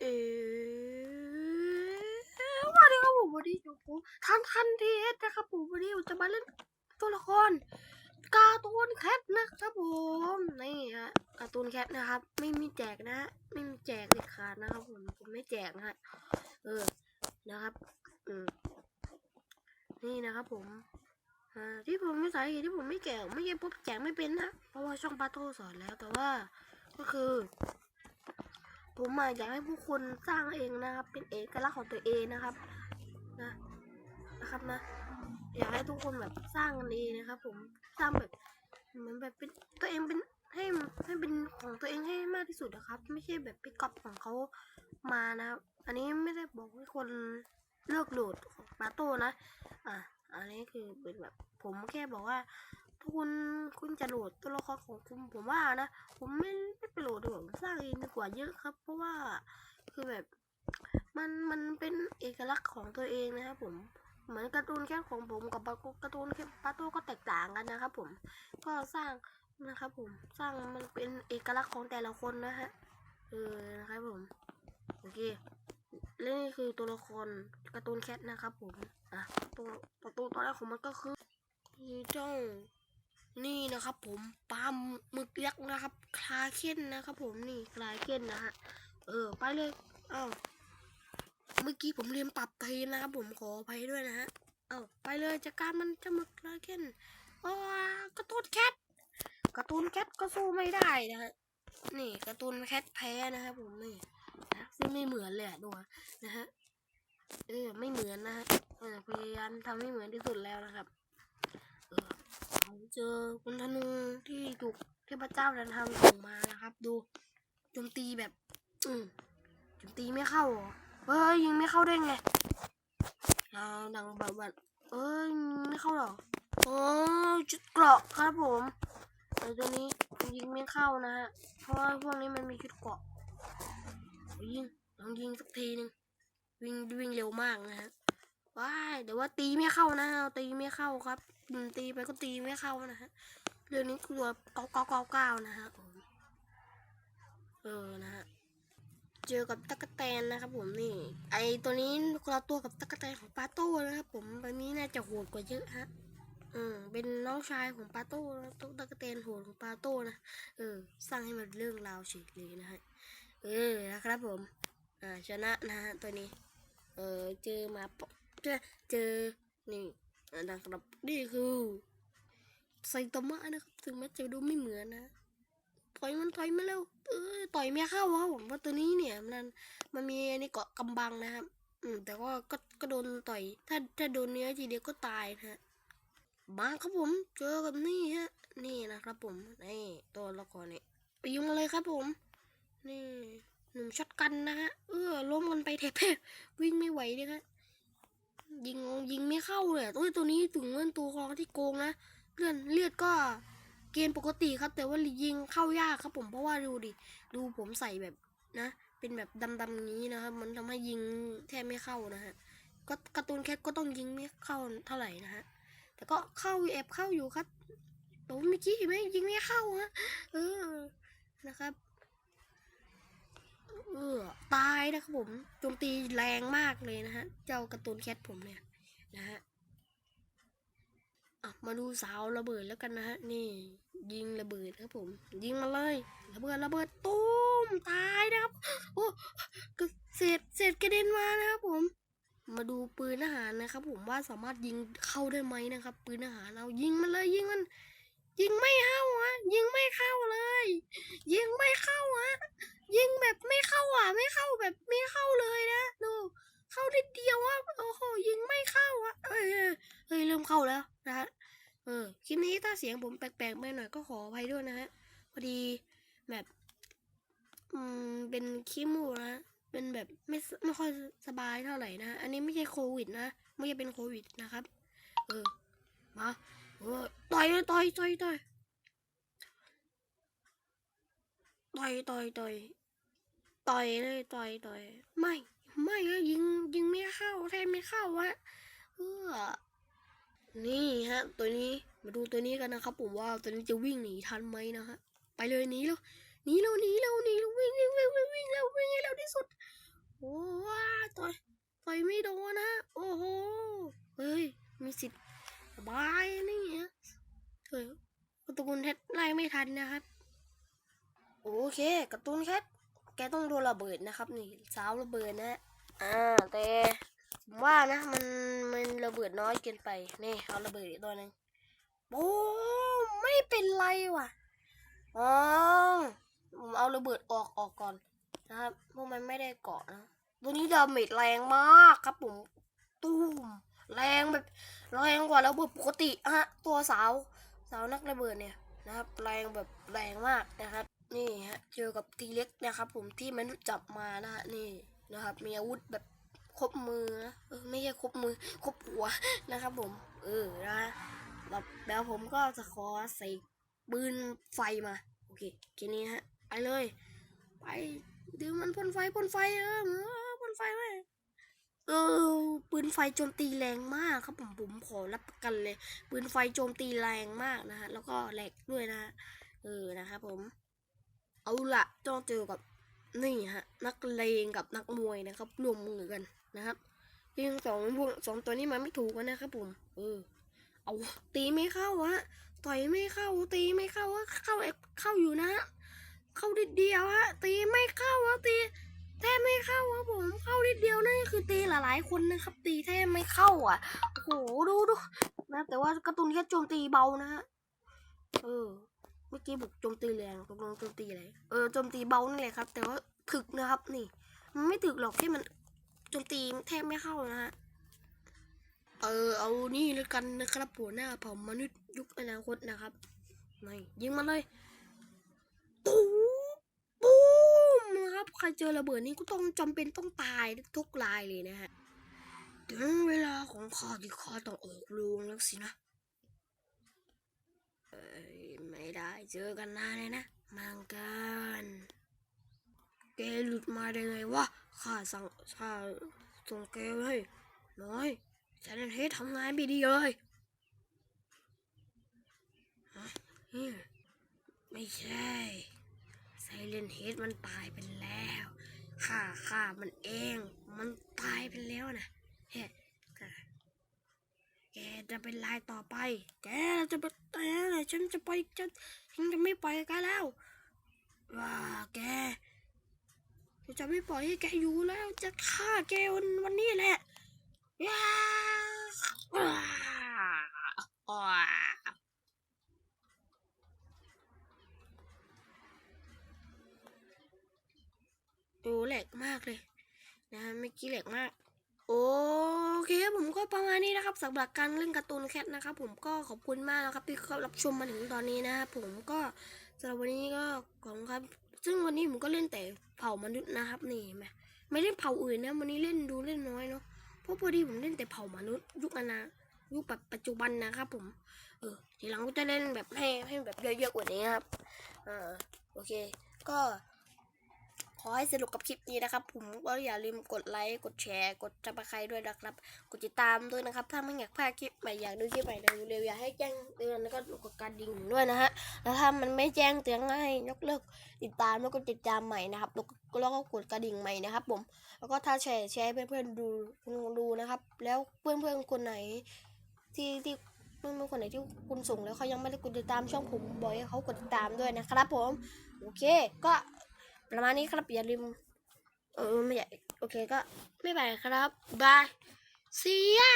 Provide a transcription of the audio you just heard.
เออวันนี้ครับผมวันนี้อยู่ผมทางคันทีเอสนะครับผมวันนี้ผมจะมาเล่นตัวละครการ์ตูนแคทนะครับผมนี่ฮะการ์ตูนแคทนะครับ ไม่มีแจกนะไม่มีแจกเด็ดขาดนะครับผมผมไม่แจกนะฮะเออนะครับอืมนี่นะครับผมที่ผมไม่สาเหตุที่ผมไม่แจกไม่ใช่เพราะแจกไม่เป็นนะเพราะว่าช่องปาโตสอนแล้วแต่ว่าก็คือ ผมอะอยากให้ผู้คนสร้างเองนะครับ เป็นเอกลักษณ์ของตัวเองนะครับ นะนะครับนะ อยากให้ทุกคนแบบสร้างกันเองนะครับ ผมสร้างแบบเหมือนแบบเป็นตัวเองเป็นให้ให้เป็นของตัวเองให้มากที่สุดนะครับ ไม่ใช่แบบไปก๊อปของเขามานะครับ อันนี้ไม่ได้บอกให้คนเลิกโหลดของปาโต้นะ อะ อันนี้คือเป็นแบบผมแค่บอกว่า ทุกคนคุณจะโหลดตัวละครของคุณผมว่านะ ผมไม่ โหลดผมสร้างเองดีกว่าเยอะครับ เพราะว่าคือแบบมันมันเป็นเอกลักษณ์ของตัวเองนะครับผมเหมือนการ์ตูนแค่ของผมกับการ์ตูนแค่ปาโต้ก็แตกต่างกันนะครับผมก็สร้างนะครับผมสร้างมันเป็นเอกลักษณ์ของแต่ละคนนะฮะเออนะครับผมโอเคและนี่คือตัวละครการ์ตูนแคทนะครับผมอะตัวตัวตัวตัวแรกของมันก็คือเจ้า นี่นะครับผมปลาหมึกยักษ์นะครับคลาเค้นนะครับผมนี่คลาเค้นนะฮะเออไปเลยอ้าวเมื่อกี้ผมเรียนปรับทีนะครับผมขออภัยด้วยนะฮะเอ้าไปเลยจัดการมันจะหมึกคลาเค้นอ๋อกร์ตูนแคทกร์ตูนแคทก็สู้ไม่ได้นะฮะนี่กร์ตูนแคทแพ้นะครับผมนี่นะซึ่งไม่เหมือนเลยอะดูนะฮะเออไม่เหมือนนะฮะเออพยายามทำให้เหมือนที่สุดแล้วนะครับ ผมเจอคุณธนูที่ถูกเทพเจ้าดันทำส่งมานะครับ ดูโจมตีแบบ อืมโจมตีไม่เข้าเหรอเอ้ยยิงไม่เข้าได้ไงอ่าดังแบบแบบเอ้ยไม่เข้าหรอโอ้จุดเกราะครับผมไอ้ตัวนี้ยิงไม่เข้านะฮะเพราะว่าพวกนี้มันมีชุดเกราะยิงลองยิงสักทีหนึ่งวิ่งวิ่งเร็วมากนะฮะว้ายเดี๋ยวว่าตีไม่เข้านะตีไม่เข้าครับ อืมตีไปก็ตีไม่เข้านะฮะเรื่องนี้คือเก้าเก้าเก้าเก้านะฮะผมเออนะฮะเจอกับตะกแตนนะครับผมนี่ ไอตัวนี้คนละตัวกับตะกแตนของปาโต้นะครับผมตัวนี้น่าจะโหดกว่าเยอะฮะอืมเป็นน้องชายของปาโต้ตุ๊กตะกแตนโหดของปาโต้นะเออ สร้างให้มันเรื่องราวเฉยเลยนะฮะเออนะครับผมอ่าชนะนะฮะตัวนี้ เออเจอมาเจอเจอนี่ นะครับนี่คือไซตามะนะครับ ถึงแม้จะดูไม่เหมือนนะต่อยมันต่อยมาแล้วเออต่อยไม่เข้าครับผมเพราะตัวนี้เนี่ยมันมันมีอันนี้เกาะกำบังนะครับ อืมแต่ว่าก็ก็โดนต่อย ถ้าถ้าโดนเนื้อทีเดียวก็ตายนะฮะบางครับผม เจอกับนี่ฮะ นี่นะครับผมนี่ตัวละครนี่ยไปยิงมาเลยครับผม นี่หนุ่มช็อตกันนะฮะเออล้มกันไปเทปวิ่งไม่ไหวเลยครับ ยิงยิงไม่เข้าเลยอะตัวตัวนี้ถึงเงินตัวครองที่โกงนะเลื่อนเลือดก็เกณฑ์ปกติครับ แต่ว่ายิงเข้ายากครับ ผมเพราะว่าดูดิดูผมใส่แบบนะ เป็นแบบดำๆนี้นะครับ มันทำให้ยิงแทบไม่เข้านะฮะก็การ์ตูนแคทก็ต้องยิงไม่เข้าเท่าไหร่นะฮะแต่ก็เข้าแอบเข้าอยู่ครับแต่ว่าเมื่อกี้เห็นไหมยิงไม่เข้าฮะเออนะครับ ตายนะครับผมโจมตีแรงมากเลยนะฮะ เจ้าการ์ตูนแคทผมเนี่ยนะฮะมาดูสาวระเบิดแล้วกันนะฮะ นี่ ยิงระเบิดครับผม ยิงมาเลย ระเบิดระเบิดตุ้มตายนะครับ โอ้เศษเศษกระเด็นมานะครับผม มาดูปืนอาหารนะครับ ผมว่าสามารถยิงเข้าได้ไหมนะครับ ปืนอาหารเรายิงมันเลยยิงมัน ยิงไม่เข้าอะยิงไม่เข้าเลย ยิงไม่เข้าอะ ยิงแบบไม่เข้าอะ ไม่เข้าแบบไม่เข้าเลยนะดูเข้าได้เดียวอะโอ้โหยิงไม่เข้าอะเอ้ยเอ้ยเฮ้ยเริ่มเข้าแล้วนะฮะเออคลิปนี้ถ้าเสียงผมแปลกๆไปหน่อยก็ขออภัยด้วยนะฮะพอดีแบบอืมเป็นขี้มูกนะเป็นแบบไม่ไม่ค่อยสบายเท่าไหร่นะ อันนี้ไม่ใช่โควิดนะไม่ใช่เป็นโควิดนะครับ เออมาเออต่อยเลยต่อยต่อยต่อยต่อยต่อยต่อย ต่อยเลยต่อยต่อย ไม่ ไม่อะยิงยิงไม่เข้าแทบไม่เข้าวะเออนี่ฮะ ตัวนี้มาดูตัวนี้กันนะครับ ผมว่าตัวนี้จะวิ่งหนีทันไหมนะฮะไปเลยหนีแล้วหนีแล้วหนีแล้วหนีแล้ววิ่งวิ่งวิ่งวิ่งวิ่งแล้ววิ่งให้เร็วที่สุดไม่โดนนะโอ้โหเฮ้ยมีสิทธิ์บายนี่ฮะเฮ้ยกระตูนแคทไล่ไม่ทันนะครับ โอเคกร์ตูนแคท แกต้องโดนระเบิดนะครับนี่สาวระเบิดนะอ่าแต่ผมว่านะมันมันระเบิดน้อยเกินไปนี่เอาระเบิดอีกตัวนึงโอ้ไม่เป็นไรว่ะอ๋อผมเอาระเบิดออกออกก่อนนะครับเพราะมันไม่ได้เกาะนะตัวนี้ดาเมจแรงมากครับผมตุ้มแรงแบบแรงกว่าระเบิดปกติฮะตัวสาวสาวนักระเบิดเนี่ย นะครับแรงแบบแรงมากนะครับ นี่ฮะเจอกับทีเล็กนะครับ ผมที่มนุษย์จับมานะฮะนี่นะครับ มีอาวุธแบบครบมือนะเออไม่ใช่ครบมือครบหัวนะครับ ผม เออนะแล้วแล้วผมก็จะขอใส่ปืนไฟมา โอเคแค่นี้ฮะไปเลย ไป ดึงมันพ่นไฟพ่นไฟเออเออพ่นไฟไว้ เออ ปืนไฟโจมตีแรงมากครับผมผมขอรับประกันเลย ปืนไฟโจมตีแรงมากนะฮะแล้วก็แหลกด้วยนะเออนะครับผม เอาละต้องเจอกับนี่ฮะ นักเลงกับนักมวยนะครับ รวมมือกันนะครับยิงสองพวกสองตัวนี้มันไม่ถูกกันนะครับผม เออ เอาตีไม่เข้าฮะต่อยไม่เข้า ตีไม่เข้าฮะเข้าเข้าอยู่นะเข้านิดเดียวฮะตีไม่เข้าฮะตีแทบไม่เข้าครับผม เข้านิดเดียวนั่นคือ หลายคนนะครับ ตีแทบไม่เข้าอะโอ้โหดูดูนะแต่ว่าการ์ตูนแค่โจมตีเบานะฮะเออเมื่อกี้บุกโจมตีแรงตกลงโจมตีอะไรเออโจมตีเบานั่แหละครับ แต่ว่าถึกนะครับ นี่ มันไม่ถึกหรอกที่มันโจมตีแทบไม่เข้านะฮะเออเอานี่แล้วกันนะครับหัวหน้าเผ่ามนุษย์ยุคอนาคตนะครับนี่ยิงมาเลยตู นะครับ ใครเจอระเบิดนี้ก็ต้องจำเป็นต้องตายทุกรายเลยนะฮะ ถึงเวลาของข้าที่ข้าต้องออกโรงแล้วสินะเอ้ยไม่ได้เจอกันนานเลยนะ มังกันแกหลุดมาได้ไงวะ ข้าสั่งข้าส่งแกไว้น้อยฉันเททำงานไม่ดีเลยฮะเนี่ยไม่ใช่ เลนเฮดมันตายไปแล้วข้าข้ามันเอง มันตายไปแล้วนะเฮ้แกจะเป็นลายต่อไป แกจะไปแต่ฉันจะไปจะฉันจะไม่ปล่อยแกแล้ว ว่าแกฉันจะไม่ปล่อยให้แกอยู่แล้ว จะฆ่าแกวันวันนี้แหละว้าวว้าวว้าว โอ้แหลกมากเลยนะเมื่อกี้แหลกมาก โอเคครับผมก็ประมาณนี้นะครับสำหรับการเล่นการ์ตูนแคทนะครับ ผมก็ขอบคุณมากนะครับที่เข้ารับชมมาถึงตอนนี้นะครับผมก็สำหรับวันนี้ก็ขอบคุณครับ ซึ่งวันนี้ผมก็เล่นแต่เผ่ามนุษย์นะครับนี่ไหมไม่เล่นเผ่าอื่นนะวันนี้เล่นดูเล่นน้อยเนาะเพราะพอดีผมเล่นแต่เผ่ามนุษย์ยุคอนายุคแบบปัจจุบันนะครับผม เออ ทีหลังก็จะเล่นแบบให้ให้แบบเยอะๆกว่านี้ครับ อ่า โอเค ก็ อให้สนุกกับคลิปนี้นะครับ ผมก็อย่าลืมกดไลค์กดแชร์ กดจับสไครด้วยนะครับ กดติดตามด้วยนะครับ ถ้าไม่อยากพลาดคลิปใหม่อยากดูคลิปใหม่เร็วๆอยากให้แจ้งเตือนแล้วก็กดกระดิ่งด้วยนะฮะแล้วถ้ามันไม่แจ้งเตือนให้ยกเลิกติดตามแล้วก็ติดตามใหม่นะครับแล้วก็กดกระดิ่งใหม่นะครับ ผม แล้วก็ถ้าแชร์แชร์เพื่อนๆดูดูนะครับ แล้วเพื่อนๆคนไหนที่ที่เพื่อนๆคนไหนที่คุณส่งแล้วเขายังไม่ได้กดติดตามช่องผมบอกให้เขากดติดตามด้วยนะครับ ผมโอเคก็ ประมาณนี้ครับอย่าลืมเออไม่ใหญ่โอเคก็ไม่ไปครับบาย see ya